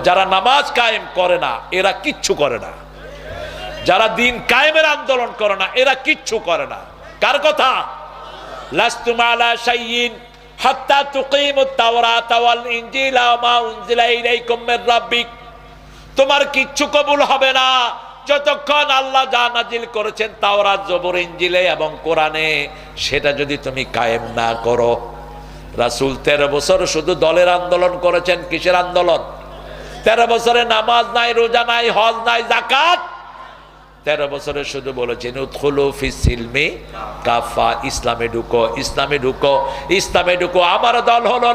যারা নামাজ কায়েম করে না, এরা কিচ্ছু করে না। যারা দিন কায়েমের আন্দোলন করে না, এরা কিচ্ছু করে না। কার কথা? তোমার কিচ্ছু কবুল হবে না। যতক্ষণ আল্লাহ যা নাজিল করেছেন তাওরাত, জবর, ইনজিলে এবং কোরআনে, সেটা যদি তুমি কায়েম না করো। রাসূল তেরো বছর শুধু দলের আন্দোলন করেছেন, কিসের আন্দোলন? তেরো বছরে নামাজ নাই, রোজা নাই, হজ নাই জাকাত তেরো বছরে শুধু বলেছেন উৎখুলু ফিসিলমি কাফা, ইসলামে ঢুকো ইসলামে ঢুকো ইসলামে ঢুকো, আমার দল হলো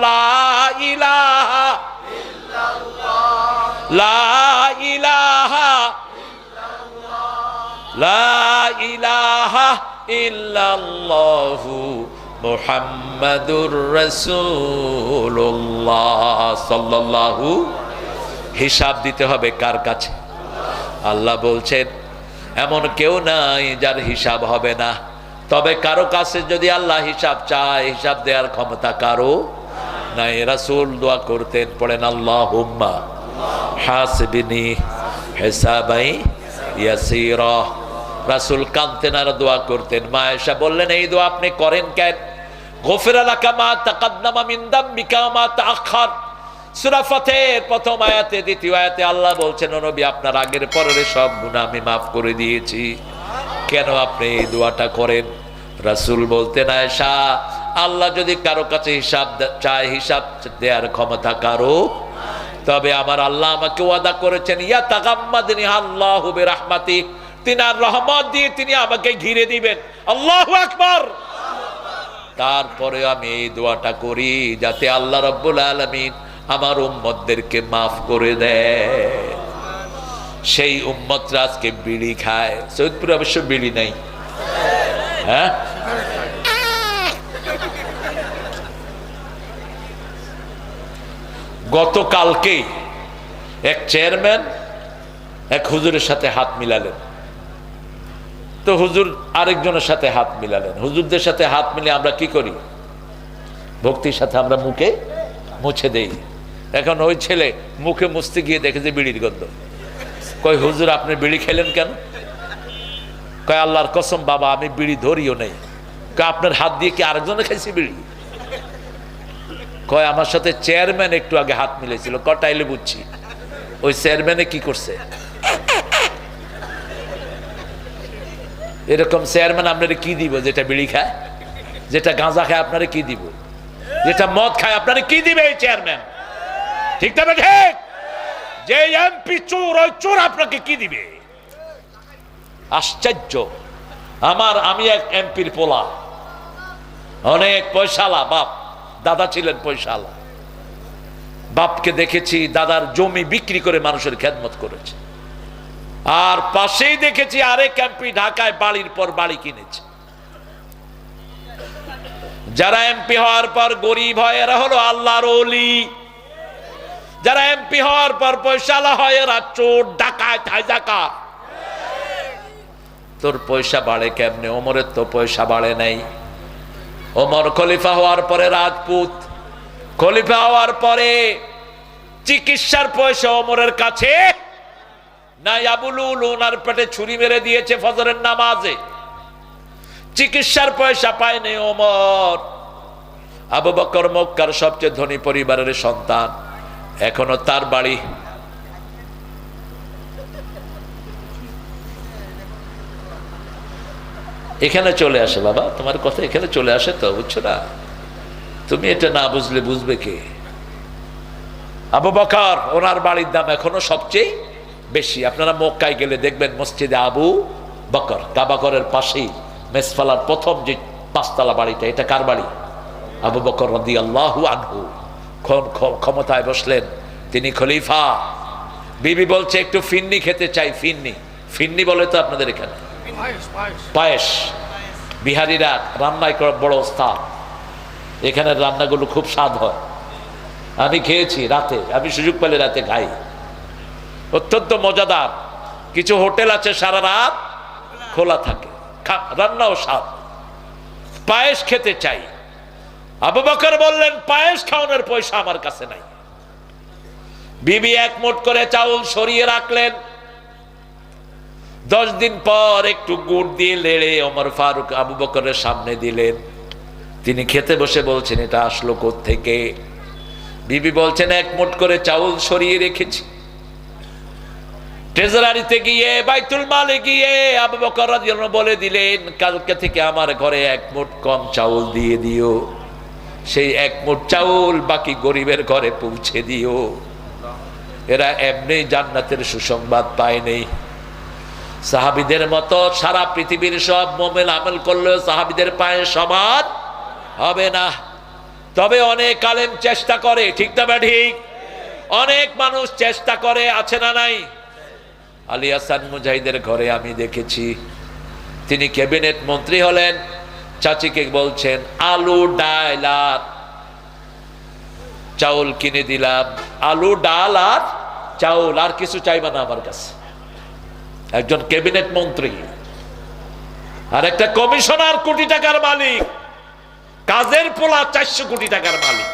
ইল্লাল্লাহু মুহাম্মাদুর রাসূলুল্লাহ সাল্লাল্লাহু হিসাব দিতে হবে কার কাছে? আল্লাহ বলছেন, এমন কেউ নাই যার হিসাব হবে না। তবে কারও কাছে যদি আল্লাহ হিসাব চায়, হিসাব দেওয়ার ক্ষমতা কারও নাই। রাসূল দোয়া করতেন, পড়েন আল্লাহ হুম্মা হাসবিনি হেসাবাই ইয়াসিরা। রাসূল কাঁদতেন আর দোয়া করতেন। মা এসা বললেন, এই দোয়া আপনি করেন কেন? গফিরা লাকা মা তাকাদ্দামা মিন দাম্বিকা ওয়া মা তাআখার। সূরা ফাতের প্রথম আয়াতে, দ্বিতীয় আয়াতে আল্লাহ বলছেন নবী, আপনার আগের পরের সব গুনাহ আমি মাফ করে দিয়েছি। কেন আপনি এই দোয়াটা করেন? রাসূল বলতেন, আয়েশা, আল্লাহ যদি কারও কাছে হিসাব চায় হিসাব দেওয়ার ক্ষমতা কারও, তবে আমার আল্লাহ আমাকে ওয়াদা করেছেন, ইয়া তাগাম্মাদিনী আল্লাহু বিরহমাতি, তিনি আর রহমত দিয়ে তিনি আমাকে ঘিরে দিবেন। আল্লাহ আকবার! তারপরে আমি এই দোয়াটা করি, যাতে আল্লাহ রব্বুল আলমিন আমার উম্মতদেরকে মাফ করে দেয় সেই উম্মতরা আজকে বিড়ি খায়। সৈয়দপুরে অবশ্য বিড়ি নাই। হ্যাঁ? গতকালকেই এক চেয়ারম্যান এক হুজুরের সাথে হাত মিলালেন। তো হুজুর আরেকজনের সাথে হাত মিলালেন। হুজুরদের সাথে হাত মিলে আমরা কি করি? ভক্তির সাথে আমরা মুখে মুছে দেই। এখন ওই ছেলে মুখে মুছতে গিয়ে দেখেছে বিড়ির গন্ধ। কই হুজুর, আপনি বিড়ি খেলেন কেন? কয়, আল্লাহর কসম বাবা, আমি বিড়ি ধরিও নেই। কয়, আপনার হাত দিয়ে কি আরেকজনে খাইছি বিড়ি? কয়, আমার সাথে চেয়ারম্যান একটু আগে হাত মিলেছিল কটাইলে বুঝছি। ওই চেয়ারম্যানে কি করছে? এরকম চেয়ারম্যান আপনারা কি দিব, যেটা বিড়ি খায়? যেটা গাঁজা খায়, আপনারা কি দিব? যেটা মদ খায়, আপনারা কি দিবে এই চেয়ারম্যান? ঠিক তবে ঠিক যে এমপি চোর, ওই চোর আপনাকে কি দিবে? আশ্চর্য। আমার, আমি এক এমপির পোলা। অনেক পয়সালা, বাপ। দাদা ছিলেন পয়সালা। বাপকে দেখেছি, দাদার জমি বিক্রি করে মানুষের খেদমত করেছে। আর পাশেই দেখেছি আরেক এমপি ঢাকায় বাড়ির পর বাড়ি কিনেছে। যারা এমপি হওয়ার পর গরিব হয়, এরা হলো আল্লাহর অলি যারা এমপি হওয়ার পর পয়সালা হয়, এরা চোর ডাকায় হাইজাকার তোর পয়সা বাড়ে কেমনে? ওমরের তো পয়সা বাড়ে নাই। ওমর খলিফা হওয়ার পরে রাজপুত। খলিফা হওয়ার পরে চিকিৎসার পয়সা ওমরের কাছে নাই। আবুলুল ওনার পেটে ছুরি মেরে দিয়েছে ফজরের নামাজে। চিকিৎসার পয়সা পায়নি ওমর। আবু বকর মক্কার সবচেয়ে ধনী পরিবারের সন্তান। এখনও তার বাড়ি। এখানে চলে আসে বাবা, তোমার কথা এখানে চলে আসে তো, বুঝছ না? তুমি এটা না বুঝলে বুঝবে কে? আবু বকর, ওনার বাড়ির দাম এখনও সবচেয়ে বেশি। আপনারা মক্কায় গেলে দেখবেন মসজিদে আবু বকর কাবাকরের পাশেই মেসফালার প্রথম যে পাঁচতলা বাড়িটা, এটা কার বাড়ি? আবু বকর রদি আল্লাহু আনহু। ক্ষমতায় বসলেন। তিনি খলিফা। বিবি বলছে একটু ফিন্নি খেতে চাই ফিন্নি। ফিন্নি বলে তো আপনাদের এখানে। পায়েস বিহারিরা রান্নায় করে বড় ওস্তাদ। এখানের রান্নাগুলো খুব স্বাদ হয়। আমি খেয়েছি রাতে। আমি সুযোগ পেলে রাতে খাই। অত্যন্ত মজাদার। কিছু হোটেল আছে সারা রাত খোলা থাকে। রান্নাও স্বাদ। পায়েস খেতে চাই। আবু বকর বললেন, পায়েস খাওয়ানোর পয়সা আমার কাছে নাই। বিবি এক মুঠ করে চাউল সরিয়ে রাখলেন। দশ দিন পর একটু গুড় দিয়ে লেড়ে ওমর ফারুক আবু বকরের সামনে দিলেন। তিনি খেতে বসে বলছেন, এটা আসলো থেকে বিবি বলছেন এক মোট করে চাউল সরিয়ে রেখেছি। ট্রেজারিতে গিয়ে, বাইতুল মালে গিয়ে আবু বকর বলে দিলেন, কালকে থেকে আমার ঘরে এক মোট কম চাউল দিয়ে দিও। সেই এক মুঠ চাউল বাকি গরিবের ঘরে পৌঁছে দিও। এরা এমনি জান্নাতের সুসংবাদ পায়নি সাহাবিদের মতো সারা পৃথিবীর সব মোমেল আমল করলেও সাহাবিদের পায়ে সমান হবে না। তবে অনেক আলেম চেষ্টা করে, ঠিক না ঠিক? অনেক মানুষ চেষ্টা করে, আছে না নাই? আলী হাসান মুজাহিদের ঘরে আমি দেখেছি। তিনি ক্যাবিনেট মন্ত্রী হলেন। চাচিকে বলছেন, আলু ডাল আর চাউল কিনে দিলাম। আলু ডাল আর চাউল, আর কিছু চাইবা না আমার কাছে। একজন ক্যাবিনেট মন্ত্রী, আর একটা কমিশনার কোটি টাকার মালিক, কাজের পোলা চারশো কোটি টাকার মালিক।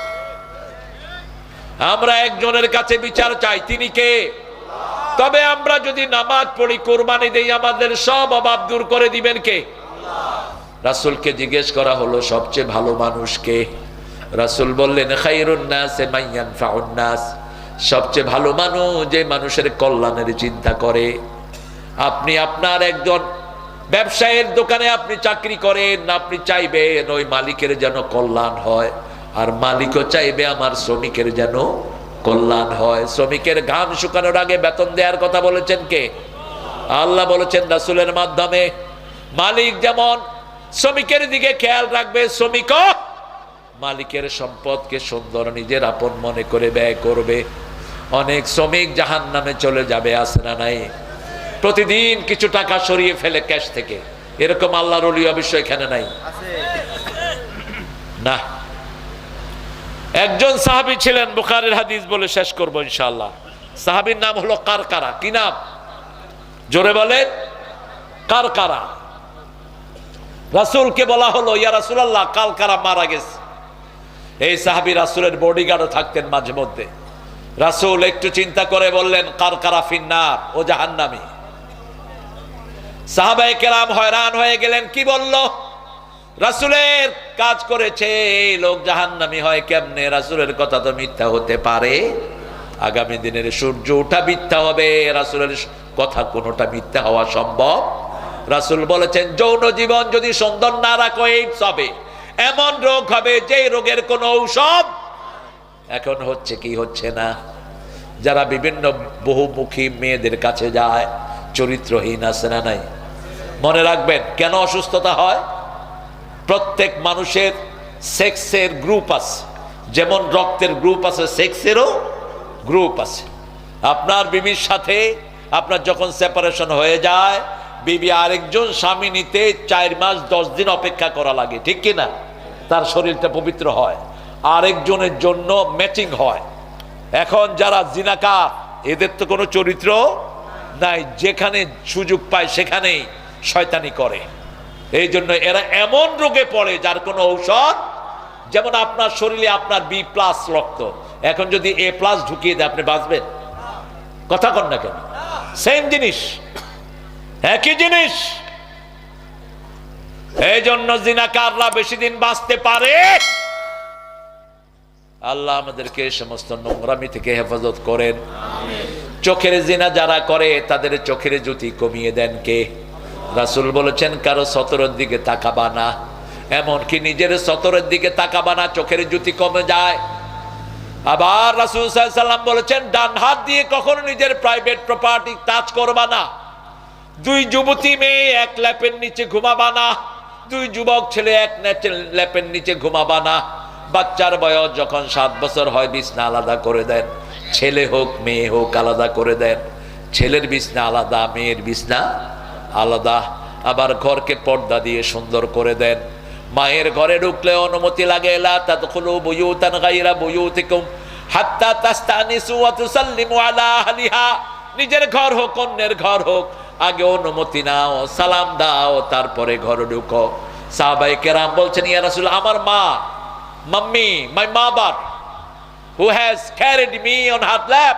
আমরা একজনের কাছে বিচার চাই, তিনি কে? তবে আমরা যদি নামাজ পড়ি, কোরবানি দেই, আমাদের সব অভাব দূর করে দিবেন কে? রাসুলকে জিজ্ঞেস করা হলো, সবচেয়ে ভালো মানুষকে রাসুল বললেন সবচেয়ে ভালো মানুষ যে মানুষের কল্যাণের চিন্তা করে। আপনি আপনার একজন ব্যবসায়ের দোকানে আপনি চাকরি করেন, আপনি চাইবেন ওই মালিকের যেন কল্যাণ হয়, আর মালিকও চাইবে আমার শ্রমিকের যেন কল্যাণ হয়। শ্রমিকের ঘাম শুকানোর আগে বেতন দেওয়ার কথা বলেছেন কে? আল্লাহ বলেছেন রাসুলের মাধ্যমে, মালিক যেমন শ্রমিকের দিকে খেয়াল রাখবে শ্রমিক মালিকের সম্পদকে সুন্দর নিজের আপন মনে করে ব্যয় করবে। অনেক শ্রমিক জাহান নামে চলে যাবে আসে না নাই? প্রতিদিন কিছু টাকা সরিয়ে ফেলে ক্যাশ থেকে। এরকম আল্লাহর অলি অবশ্য এখানে নাই। না। একজন সাহাবি ছিলেন বুখারের হাদিস বলে শেষ করব ইনশাল্লাহ সাহাবির নাম হলো কারকারা। কি নাম? জোরে বলে কারকারা। রাসুলকে বলা হলো, ইয়া রাসুলাল্লাহ কালকারা মারা গেছে? এই সাহাবি রাসুলের বডিগার্ডও থাকতেন মাঝে মধ্যে। রাসুল একটু চিন্তা করে বললেন কারকারা ফিন্নার? ও জাহান্নামী। সাহাবাই কেরাম হয়রান হয়ে গেলেন, কি বলল? রাসুলের কাজ করেছে, এই লোক জাহান্নামি হয় কেমনে? রাসুলের কথা তো মিথ্যা হতে পারে। আগামী দিনের সূর্য ওঠা মিথ্যা হবে। রাসুলের কথা কোনোটা মিথ্যা হওয়া সম্ভব রাসুল বলেছেন, যৌন জীবন যদি সুন্দর না রাখো এইডস হবে এমন রোগ হবে যে রোগের কোনো ঔষধ এখন হচ্ছে কি হচ্ছে না। যারা বিভিন্ন বহুমুখী মেয়েদের কাছে যায়, চরিত্রহীন আছে না নাই? মনে রাখবেন, কেন অসুস্থতা হয়? প্রত্যেক মানুষের সেক্সের গ্রুপ আছে। যেমন রক্তের গ্রুপ আছে, সেক্সেরও গ্রুপ আছে। আপনার বিবির সাথে আপনার যখন সেপারেশন হয়ে যায় বিবি আরেকজন স্বামী নিতে চার মাস দশ দিন অপেক্ষা করা লাগে, ঠিক কি না তার শরীরটা পবিত্র হয়। আরেকজনের জন্য ম্যাচিং হয়। এখন যারা জিনাকার এদের তো কোনো চরিত্র নাই, যেখানে সুযোগ পায় সেখানেই শয়তানি করে। এই জন্য এরা এমন রোগে পড়ে যার কোনো ঔষধ, যেমন আপনার শরীরে আপনার বি প্লাস রক্ত। এখন যদি এ প্লাস ঢুকিয়ে দেয়, আপনি বাঁচবেন? কথা কন না কেন? সেম জিনিস। একই জিনিস। এই জন্য জিনাকাররা বেশি দিন বাঁচতে পারে। আল্লাহ আমাদেরকে সমস্ত নোংরামি থেকে হেফাজত করেন। চোখের জিনা যারা করে, তাদের চোখের জ্যোতি কমিয়ে দেন কে? রাসুল বলেছেন, কারও সতরের দিকে তাকাবা না। এমনকি নিজের সতরের দিকে তাকাবা না, চোখের জ্যোতি কমে যায়। আবার রাসুল সাল্লাম বলেছেন, ডান হাত দিয়ে কখনো নিজের প্রাইভেট প্রপার্টি টাচ করবা না। দুই যুবতী মেয়ে এক ল্যাপের নিচে ঘুমাবা না। দুই যুবক ছেলে এক ল্যাপের নিচে ঘুমাবা না। বাচ্চার বয়স যখন সাত বছর হয়, বিছনা আলাদা করে দেন। ছেলে হোক, মেয়ে হোক, আলাদা করে দেন। ছেলের বিছনা আলাদা, মেয়ের বিছনা আলাদা। আবার ঘরকে পর্দা দিয়ে সুন্দর করে দেন। মায়ের ঘরে ঢুকলে অনুমতি লাগে নিজের ঘর হোক, অন্যের ঘর হোক আগে অনুমতি নাও, সালাম দাও, তারপরে ঘরে ঢুকো। সাহাবাই কেরাম বলছেন, ইয়া রাসূল, আমার মা, মাম্মি, মাই মা বাপ who has carried me on her lap,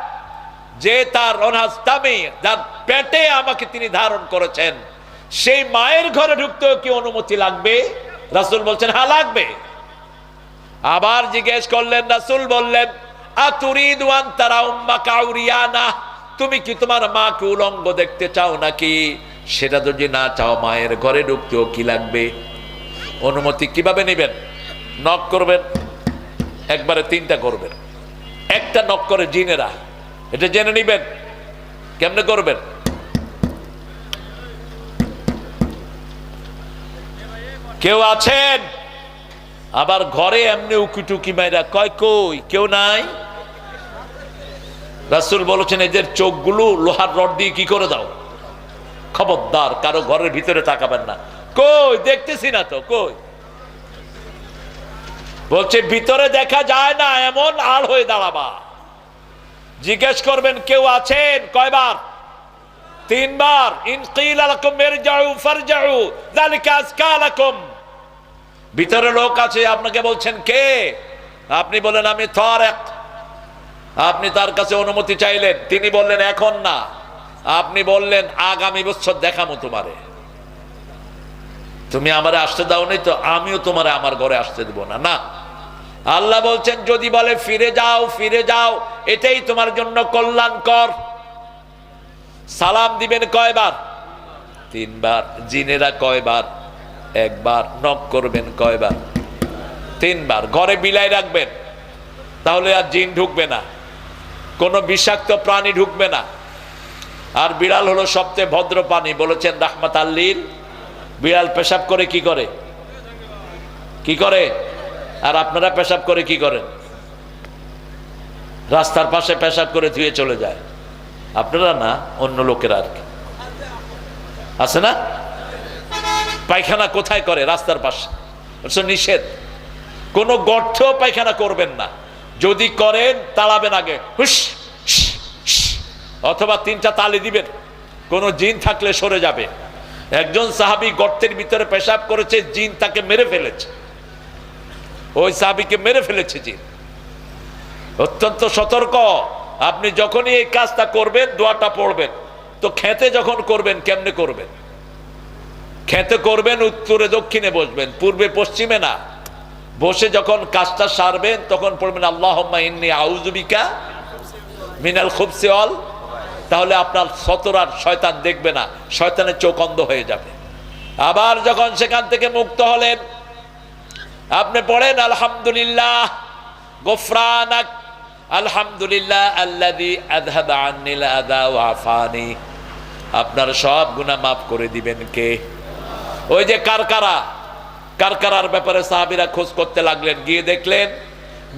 যে তার অনাস্তামে, যার পেটে আমাকে তিনি ধারণ করেছেন, সেই মায়ের ঘরে ঢুকতেও কি অনুমতি লাগবে? রাসূল বলছেন হ্যাঁ লাগবে। আবার জিজ্ঞেস করলেন, রাসূল বললেন, আতুরিদ ওয়ান তারা উম্মা কাউরিয়ানা তুমি কি তোমার মাকে উলঙ্গ দেখতে চাও নাকি? সেটা যদি না চাও, মায়ের ঘরে ঢুকতেও কি লাগবে? অনুমতি কীভাবে নেবেন? নক করবেন। একবারে তিনটা করবেন। একটা নক করে জিনেরা। এটা জেনে নিবেন। কেমনে করবেন? কেউ আছেন? আবার ঘরে এমনি উকি টুকি মাইরা, কয় কই? কেউ নাই? রাসুল বলেছেন এদের চোখগুলো লোহার রড দিয়ে কি করে দাও? খবরদার, কারও ঘরের ভিতরে তাকাবেন না। কই, দেখতেছি না তো, কই? বলছে, ভিতরে দেখা যায় না, এমন আড় হয়ে দাঁড়াবা। জিজ্ঞেস করবেন, কেউ আছেন? কয়বার? তিনবার। ইনকিল লাকুম। ভিতরে লোক আছে, আপনাকে বলছেন কে? আপনি বলেন, আমি তারেক। আপনি তার কাছে অনুমতি চাইলেন। তিনি বললেন, এখন না। আপনি বললেন, আগামী বছর দেখামো তোমারে। তুমি আমারে আসতে দাও নাই তো, আমিও তোমারে আমার ঘরে আসতে দেবো না। না। আল্লাহ বলছেন, যদি বলে, ফিরে যাও ফিরে যাও, এটাই তোমার জন্য কল্যাণকর। সালাম দিবেন কয়বার? তিনবার। জিনেরা কয়বার? একবার। নক করবেন কয়বার? তিনবার। ঘরে বিলাই রাখবেন, তাহলে আর জিন ঢুকবে না। কোনো বিষাক্ত প্রাণী ঢুকবে না। আর বিড়াল হলো সবচেয়ে ভদ্র প্রাণী, বলেছেন রাহমাত আল্লিল। বিড়াল পেশাব করে কি করে? কি করে? আর আপনারা পেশাব করে কি করেন? রাস্তার পাশে পেশাব করে ধুয়ে চলে যায়। আপনারা না, অন্য লোকেরা আর কি। আছে না? পায়খানা কোথায় করে রাস্তার পাশে? নিষেধ। কোনো গর্তেও পায়খানা করবেন না। যদি করেন, তাড়াবেন আগে। হুস। অথবা তিনটা তালি দিবেন। কোনো জিন থাকলে সরে যাবে। একজন সাহাবি গর্তের ভিতরে পেশাব করেছে, জিন তাকে মেরে ফেলেছে। ওই সাহাবিকে মেরে ফেলেছে জিন। অত্যন্ত সতর্ক। আপনি যখনই এই কাজটা করবেন, দোয়াটা পড়বেন। তো খেতে যখন করবেন, কেমনে করবেন? খেতে করবেন, উত্তরে দক্ষিণে বসবেন, পূর্বে পশ্চিমে না। বসে যখন কাজটা সারবেন, তখন পড়বেন আল্লাহ আউজুবিকা মিনাল খুবসে অল তাহলে আপনার সতরার শয়তান দেখবে না, শয়তানের চোখ অন্ধ হয়ে যাবে। আবার যখন সেখান থেকে মুক্ত হলেন, আপনি পড়েন, আলহামদুলিল্লাহ, গোফরানাক, আলহামদুলিল্লাহ আদা ওয়া আফানি। আপনার সব গুনাহ মাফ করে দিবেন কে? ওই যে কারকারা কারকারার ব্যাপারে সাহাবীরা খোঁজ করতে লাগলেন। গিয়ে দেখলেন,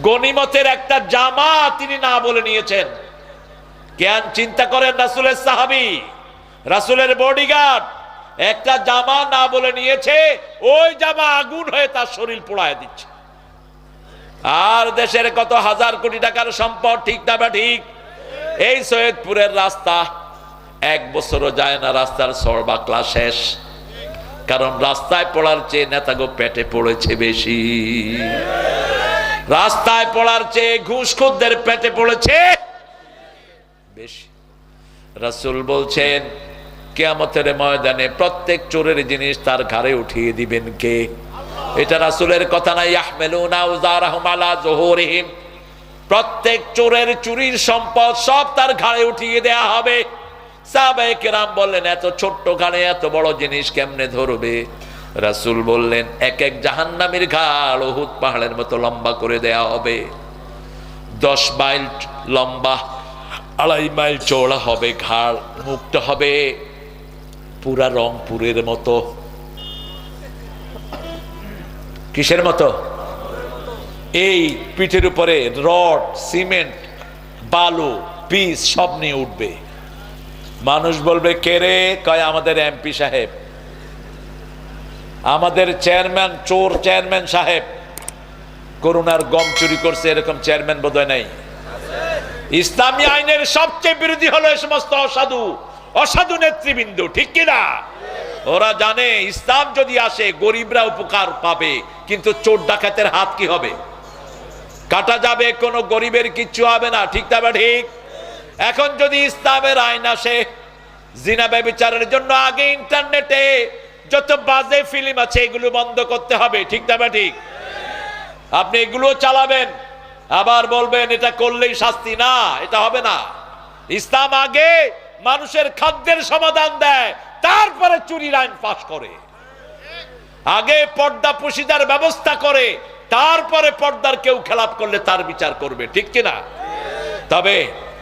গনিমতের একটা জামা তিনি না বলে নিয়েছেন। কেন চিন্তা করেন রাসূলের সাহাবী? রাসূলের বডিগার্ড একটা জামা না বলে নিয়েছে, ওই জামা আগুন হয়ে তার শরীর পোড়ায় দিচ্ছে। আর দেশের কত হাজার কোটি টাকার সম্পদ, ঠিক না বা ঠিক? এই সৈয়দপুরের রাস্তা এক বছরও যায় না, রাস্তার সরবাকলা শেষ। কারণ রাস্তায় পড়ার চেয়ে নেতাগো পেটে পড়েছে বেশি। রাস্তায় পড়ার চেয়ে ঘুষখুরদের পেটে পড়েছে বেশি। রাসূল বলছেন, কেয়ামতের ময়দানে প্রত্যেক চোরের জিনিস তার ঘাড়ে উঠিয়ে দিবেন কে? এটা রাসূলের কথা না, ইয়াহমিলুনা উযারাহুম আলা যুহুরিহিম প্রত্যেক চোরের চুরির সম্পদ সব তার ঘাড়ে উঠিয়ে দেয়া হবে। বললেন, এত ছোট্ট ঘাড়ে এত বড় জিনিস কেমনে ধরবে? রাসূল বললেন, এক এক জাহান্নামীর ঘাড় উহুদ পাহাড়ের মতো লম্বা করে দেয়া হবে। দশ মাইল লম্বা, আড়াই মাইল চওড়া হবে, ঘাড় মুখটা হবে। পুরা রংপুরের মতো। কিসের মতো? এই পিঠের উপরে রড, সিমেন্ট, বালু, পিস সব নিয়ে উঠবে। মানুষ বলবে, কে রে? কয়, আমাদের এমপি সাহেব। আমাদের চেয়ারম্যান, চোর চেয়ারম্যান সাহেব। করুণার গম চুরি করছে, এরকম চেয়ারম্যান বোধহয় নাই। ইসলামী আইনের সবচেয়ে বিরোধী হলো এই সমস্ত অসাধু অসাধু নেতৃবৃন্দ, ঠিক কিনা ওরা জানে, ইসলাম যদি আসে, গরিবরা উপকার পাবে, কিন্তু চোর ডাকাতের হাত কি হবে? কাটা যাবে, কোনো গরিবের কিচ্ছু হবে না, ঠিক তবে ঠিক? এখন যদি ইসলামের আইন আসে, জিনা ব্যবচারের জন্য আগে ইন্টারনেটে যত বাজে ফিল্ম আছে, এগুলো বন্ধ করতে হবে, ঠিক না ঠিক? আপনি এগুলো চালাবেন, আবার বলবেন এটা করলেই শাস্তি, না, এটা হবে না। ইসলাম আগে মানুষের খাদ্যের সমাধান দেয়, তারপরে চুরির আইন পাশ করে। আগে পর্দা পুশিদার ব্যবস্থা করে, তারপরে পর্দার কেউ খেলাপ করলে তার বিচার করবে, ঠিক কিনা? তবে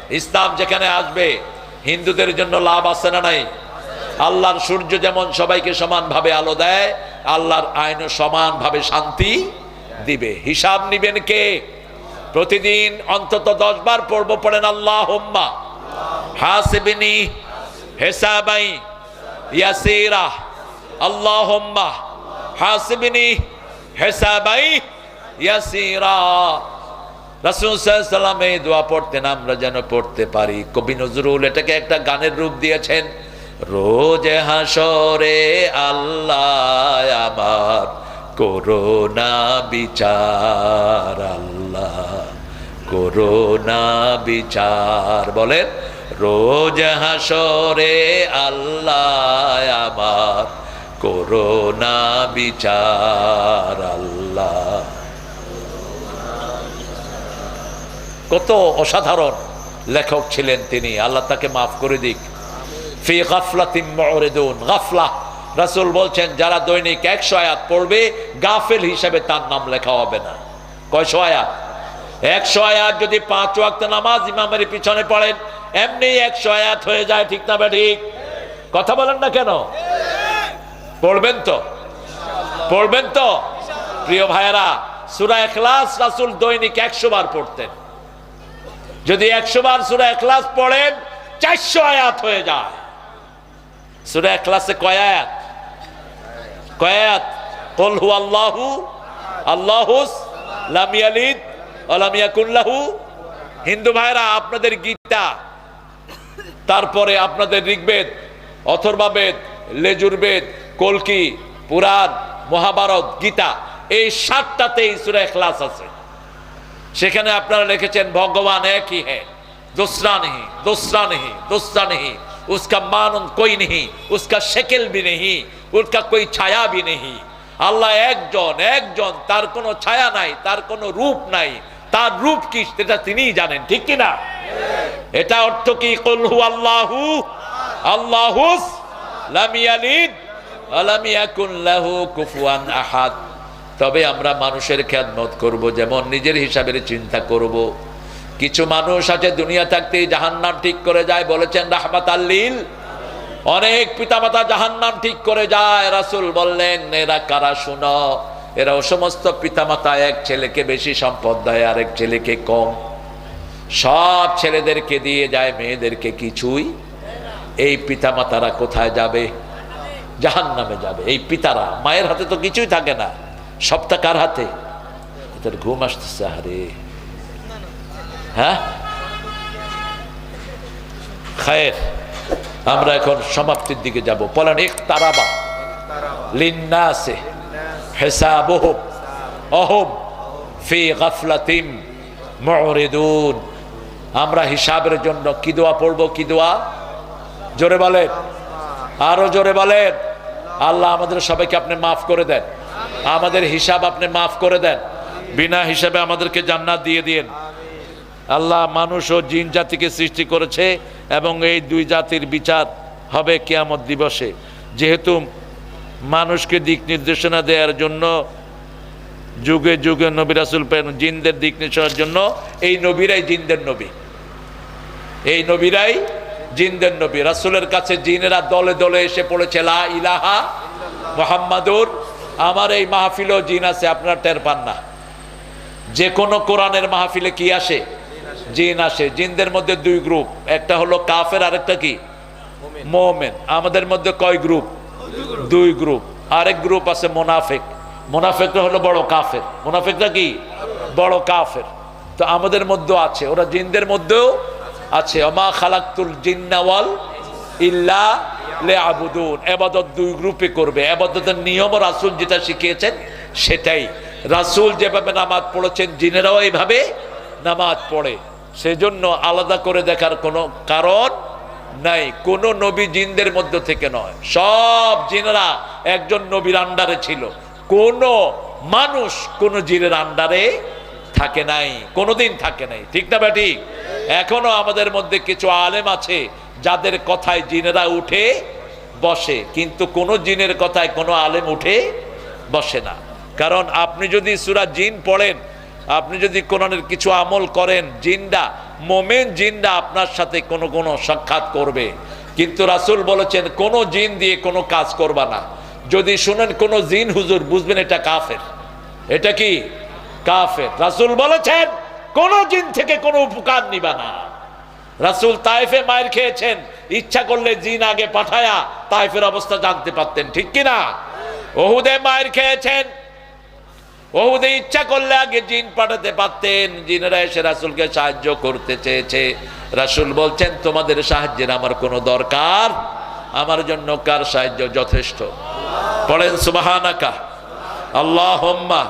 ইসলাম যেখানে আসবে, হিন্দুদের জন্য লাভ আছে না নাই? আল্লাহর সূর্য যেমন সবাইকে সমানভাবে আলো দেয়, আল্লাহর আইনও সমানভাবে শান্তি দিবে। হিসাব নিবেন কে? প্রতিদিন অন্তত দশ বার পড়ব, পড়েন আল্লাহ হোম্মা হাসিবিনি হেসাবাই ইয়াসিরা। আল্লাহ হোম্মা হাসিবিনি হেসাবাই ইয়াসিরা। রাসুল সাল্লাম এই দোয়া পড়তেন, আমরা যেন পড়তে পারি। কবি নজরুল এটাকে একটা গানের রূপ দিয়েছেন, রোজ হাসরে আল্লাহ আমার করোনা বিচার, আল্লাহ করোনা বিচার। বলেন, রোজ হাসরে আল্লাহ আমার করোনা বিচার, আল্লাহ কত অসাধারণ লেখক ছিলেন তিনি। আল্লাহ তাকে মাফ করে দিক। ফি গাফলাতিন মুরিদুন। গাফলা। রাসূল বলছেন, যারা দৈনিক একশো আয়াত পড়বে, গাফেল হিসাবে তার নাম লেখা হবে না। কয়শো আয়াত? একশো আয়াত যদি পাঁচ ওয়াক্ত নামাজ ইমামের পিছনে পড়েন, এমনি একশো আয়াত হয়ে যায়, ঠিক না ঠিক? কথা বলেন না কেন? পড়বেন তো? পড়বেন তো? প্রিয় ভাইয়েরা, সুরা এখলাস রাসুল দৈনিক একশো বার পড়তেন। যদি একশো বার সুরা এখলাস পড়েন, চারশো আয়াত হয়ে যায়। সুরা এখলাসে কয় আয়াত? কয় আয়াত? কল হু আল্লাহু আল্লাহুস লাম ইয়ালিদ, ওয়া লাম ইয়াকুন লাহু। হিন্দু ভাইরা, আপনাদের গীতা, তারপরে আপনাদের ঋগ্বেদ অথর্বাবেদ লেজুরবেদ কলকি, পুরাণ, মহাভারত, গীতা, এই সাতটাতেই সুরা এখলাস আছে। সেখানে আপনারা লিখেছেন ভগবান একই है दूसरा नहीं दूसरा नहीं दूसरा नहीं उसका मानन कोई नहीं उसका शक्ल भी नहीं उसका कोई ছায়া भी नहीं আল্লাহ একজন একজন তার কোনো ছায়া নাই তার কোনো রূপ নাই তার রূপ কি সেটা তিনিই জানেন ঠিক কি না এটা অর্থ কি কলহু আল্লাহু আল্লাহুস লাম ইয়ালিদ ওয়া লাম ইয়াকুন লাহু কুফুয়ান আহাদ তবে আমরা মানুষের খেদমত করব, যেমন নিজের হিসাবের চিন্তা করব। কিছু মানুষ আছে দুনিয়া থাকতেই জাহান্নাম ঠিক করে যায়, বলেছেন রাহমাত আল্লিল অনেক পিতামাতা জাহান্নাম ঠিক করে যায়, রাসূল বললেন, এরা কারা শুনো? এরা ও সমস্ত পিতামাতা এক ছেলেকে বেশি সম্পদ দেয়, আরেক ছেলেকে কম। সব ছেলেদেরকে দিয়ে যায়, মেয়েদেরকে কিছুই এই পিতামাতারা কোথায় যাবে? জাহান নামে যাবে। এই পিতারা, মায়ের হাতে তো কিছুই থাকে না। সবটা কার হাতে? তোর ঘুম আসতেছে আরে হ্যাঁ? আমরা এখন সমাপ্তির দিকে যাব। বলেন এক তারাবা লিন্নাসে। হিসাবুহুম। অহুম। ফি গাফলাতিম আমরা হিসাবের জন্য কি দোয়া পড়ব, কি দোয়া? জোরে বলেন। আরও জোরে বলেন। আল্লাহ আমাদের সবাইকে আপনি মাফ করে দেন। আমাদের হিসাব আপনি মাফ করে দেন। বিনা হিসাবে আমাদেরকে জান্নাত দিয়ে দিন। আল্লাহ মানুষ ও জিন জাতিকে সৃষ্টি করেছে এবং এই দুই জাতির বিচার হবে কেয়ামত দিবসে। যেহেতু মানুষকে দিক নির্দেশনা দেওয়ার জন্য, যুগে যুগে নবী রাসুল পেন জিনদের দিক নির্দেশনার জন্য এই নবীরাই জিনদের নবী। এই নবীরাই জিনদের নবী। রাসুলের কাছে জিনেরা দলে দলে এসে পড়েছে, লা ইলাহা মোহাম্মদুর আমার এই মাহফিলেও জিন আছে, আপনার টের পান না। যে কোনো কোরআনের মাহফিলে কি আসে? জিন আসে। জিনদের মধ্যে দুই গ্রুপ, একটা হলো কাফের, আরেকটা কি? মোমেন। আমাদের মধ্যে কয় গ্রুপ? দুই গ্রুপ। আরেক গ্রুপ আছে মোনাফেক। মোনাফেকটা হলো বড় কাফের। মোনাফেকটা কি? বড় কাফের। তো আমাদের মধ্যেও আছে। ওরা জিনদের মধ্যেও আছে। অমা খালাক্তুল জিন্নাওয়াল ইল্লা লে আবুদুন এবাদত দুই গ্রুপে করবে। এবাদতের নিয়ম রাসুল যেটা শিখিয়েছেন, সেটাই। রাসুল যেভাবে নামাজ পড়েছেন, জিনেরাও এইভাবে নামাজ পড়ে। সেজন্য আলাদা করে দেখার কোনো কারণ নাই। কোন নবী জিনদের মধ্য থেকে নয়। সব জিনেরা একজন নবীর আন্ডারে ছিল। কোন মানুষ কোন জিনের আন্ডারে থাকে নাই। কোনোদিন থাকে নাই। ঠিক না ব্যাটি এখনও আমাদের মধ্যে কিছু আলেম আছে যাদের কথায় জিনেরা উঠে বসে, কিন্তু কোন জিনের কথায় কোনো আলেম উঠে বসে না। কারণ আপনি যদি সুরা জিন পড়েন, আপনি যদি কোরআনের কিছু আমল করেন জিনডা মোমেন জিনডা আপনার সাথে কোনো কোনো সাক্ষাৎ করবে। কিন্তু রাসূল বলেছেন, কোনো জিন দিয়ে কোনো কাজ করবা না। যদি শুনেন কোনো জিন, হুজুর, বুঝবেন এটা কাফের। এটা কি? কাফের। রাসূল বলেছেন, কোন জিন থেকে কোনো উপকার নিবা না। রাসূল তাইফে মায়ের খেয়েছেন। ইচ্ছা করলে জিন আগে পাঠায়া তাইফের অবস্থা জানতে পারতেন, ঠিক কি না ওহুদে মায়ের খেয়েছেন। ওহুদে ইচ্ছা করলে আগে জিন পাঠাতে পারতেন। জিনেরা এসে রাসূলকে সাহায্য করতে চেয়েছে। রাসূল বলছেন, তোমাদের সাহায্যের আমার কোনো দরকার। আমার জন্য কার সাহায্য যথেষ্ট? পড়েন সুবহানাকা। আল্লাহুম্মা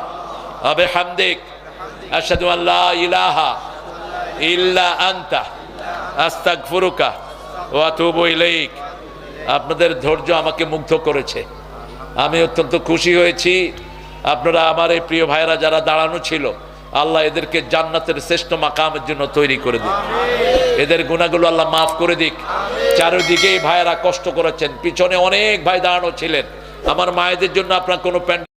আবে হামদিক আশহাদু আল্লা ইলাহা ইল্লা আনতা। আস্তাগফিরুকা ওয়া আতুবু ইলাইক। আপনাদের ধৈর্য আমাকে মুগ্ধ করেছে। আমি অত্যন্ত খুশি হয়েছি। আপনারা আমার এই প্রিয় ভাইরা যারা দাঁড়ানো ছিল, আল্লাহ এদেরকে জান্নাতের শ্রেষ্ঠ মাকামের জন্য তৈরি করে দিক। এদের গুণাগুলো আল্লাহ মাফ করে দিক। চারিদিকে ভাইয়েরা কষ্ট করেছেন। পিছনে অনেক ভাই দাঁড়ানো ছিলেন। আমার মায়েদের জন্য আপনার কোনো প্যান্ডেল